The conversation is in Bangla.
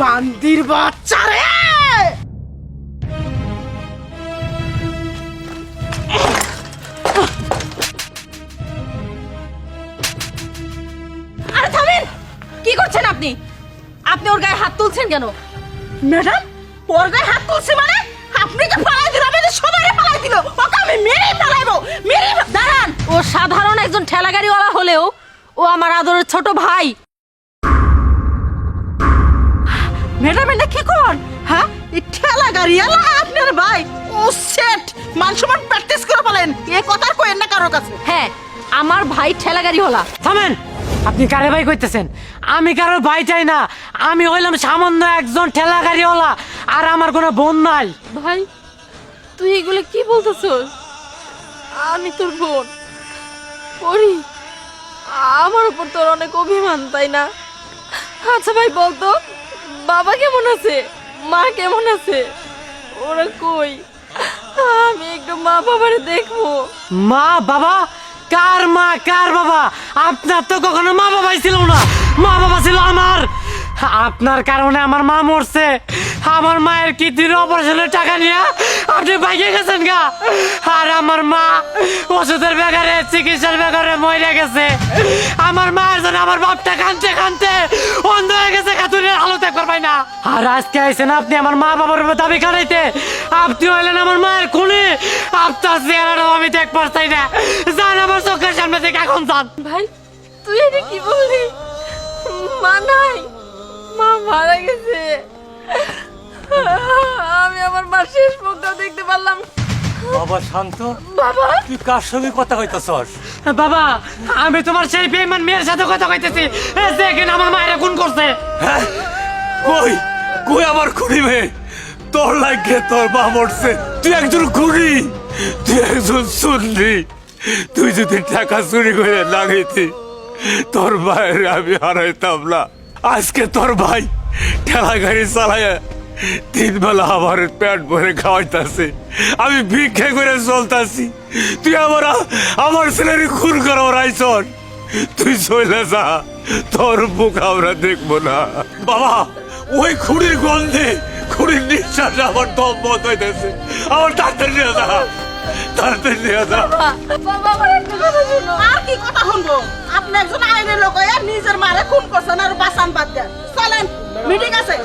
বান্দির বাচ্চা রে! আরে থামেন! কি করছেন আপনি? আপনি ওর গায়ে হাত তুলছেন কেন? ম্যাডাম? ওর গায়ে হাত তুলছে মানে? আপনি তো পালাই দিল আমাদের সবাই পালাই দিল ওকে আমি মেরে পালাইবো মেরে দাঁড়ান। ও সাধারণ একজন ঠেলা গাড়িওয়ালা হলেও ও আমার আদরের ছোট ভাই। ম্যাডাম এটা কি কর? হ্যাঁ? এই ঠেলা গাড়ি এলা আপনার ভাই। ও সেট। মান সম্মান প্র্যাকটিস করে বলেন। এ কথা কইেন না কারও কাছে। হ্যাঁ আমার ভাই ঠেলা গাড়িওয়ালা থামেন। আপনি কারে ভাই কইতেছেন? আমি কারও ভাই চাই না। আমি হইলাম সামান্য একজন ঠেলা গাড়িওয়ালা আর আমার কোনো বোন নাই। ভাই তুই এগুলো কি বলতেছস? আমি তোর বোন। পড়ি আমার উপর তোর অনেক অভিমান তাই না? আচ্ছা ভাই বলতো বাবা কেমন আছে? মা কেমন আছে? ওরা কই? আমি একটু মা বাবারে দেখব। মা বাবা কার মা, কার বাবা? আপনার তো কখনো মা বাবাই ছিল না। মা বাবা ছিল আমার। আপনার কারণে আমার মা মরছে। আমার মায়ের কিডনির অপারেশনের টাকা নিয়ে আপনি বাইকে গেছেন গা। আর আমার মা ওষুধের বেগারে চিকিৎসার বেগারে মরে গেছে। আমার মায়ের জন্য আমার বাপটা কানতে কানতে অন্ধ হয়ে গেছে কাতুরের আলো দেখবার পাই না। আর আজকে আইছেন আপনি আমার মা বাবার দাবি কাটাইতে আপনি হইলেন আমার মায়ের খুনি। আপনার চেহারাটাও আমি দেখ পারতাই না। থেকে এখন যান? ভাই তুই এটা কি বললি? মা নাই মা মারা গেছে। আমি আমার মার শেষ মুখটা দেখতে পারলাম। বাবা শান্ত বাবা? তুই কার সঙ্গে কথা কইতাছস? বাবা আমি তোমার সেই বেমান মেয়ের সাথে কথা কইতেছি। এ দেখেন আমার মায়েরা খুন করছে। হ্যাঁ? কই? কই আমার খুনি মেয়ে? তোর লাগে তোর মা মরছে। তুই একজন খুনি তুই একজন সুন্নি। তুই যদি টাকা চুরি করে লাগাইতি তোর ভাইয়ের আমি হারাইতাম না। আজকে তোর ভাই ঠেলা গাড়ি চালায় তিন বেলা আমার পেট ভরে খাওয়াইতাছে। আমি ভিক্ষে করে চলতাছি। তুই আমার আমার ছেলের খুন করা রাইছন তুই চলে যা, তোর মুখ আমরা দেখব না। বাবা, ওই খুঁড়ির গন্ধে খুঁড়ির নিঃশ্বাস আমার দম বন্ধ হইতেছে। আমার তাড়াতাড়ি যা। তাড়াতাড়ি নিয়ে কথা শুনো আর কি কথা শুনব? আপনি একজন আইনের লোক নিজের মারে খুন করছেন আর বাসান বাদ দেন। চলেন মিটিং আছে।